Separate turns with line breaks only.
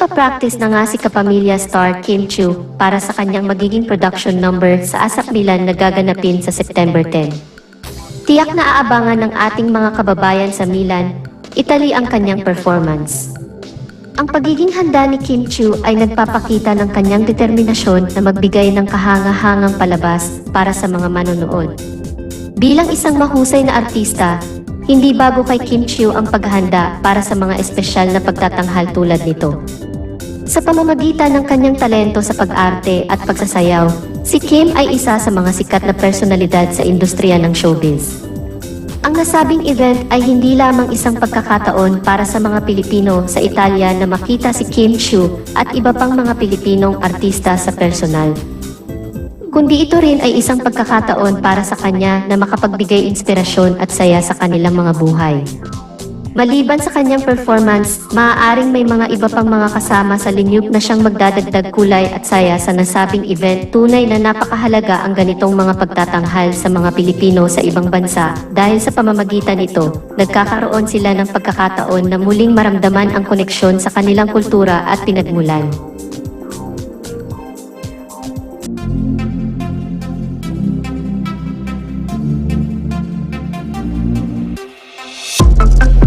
Nagpa-practice na nga si kapamilya star Kim Chu para sa kanyang magiging production number sa Asap Milan na gaganapin sa September 10. Tiyak na aabangan ng ating mga kababayan sa Milan, Italy ang kanyang performance. Ang pagiging handa ni Kim Chu ay nagpapakita ng kanyang determinasyon na magbigay ng kahanga-hangang palabas para sa mga manonood. Bilang isang mahusay na artista, hindi bago kay Kim Chiu ang paghahanda para sa mga espesyal na pagtatanghal tulad nito. Sa pamamagitan ng kanyang talento sa pag-arte at pagsasayaw, si Kim ay isa sa mga sikat na personalidad sa industriya ng showbiz. Ang nasabing event ay hindi lamang isang pagkakataon para sa mga Pilipino sa Italia na makita si Kim Chiu at iba pang mga Pilipinong artista sa personal, kundi ito rin ay isang pagkakataon para sa kanya na makapagbigay inspirasyon at saya sa kanilang mga buhay. Maliban sa kanyang performance, maaaring may mga iba pang mga kasama sa linyug na siyang magdadagdag kulay at saya sa nasabing event. Tunay na napakahalaga ang ganitong mga pagtatanghal sa mga Pilipino sa ibang bansa dahil sa pamamagitan nito, nagkakaroon sila ng pagkakataon na muling maramdaman ang koneksyon sa kanilang kultura at pinagmulan. Thank you.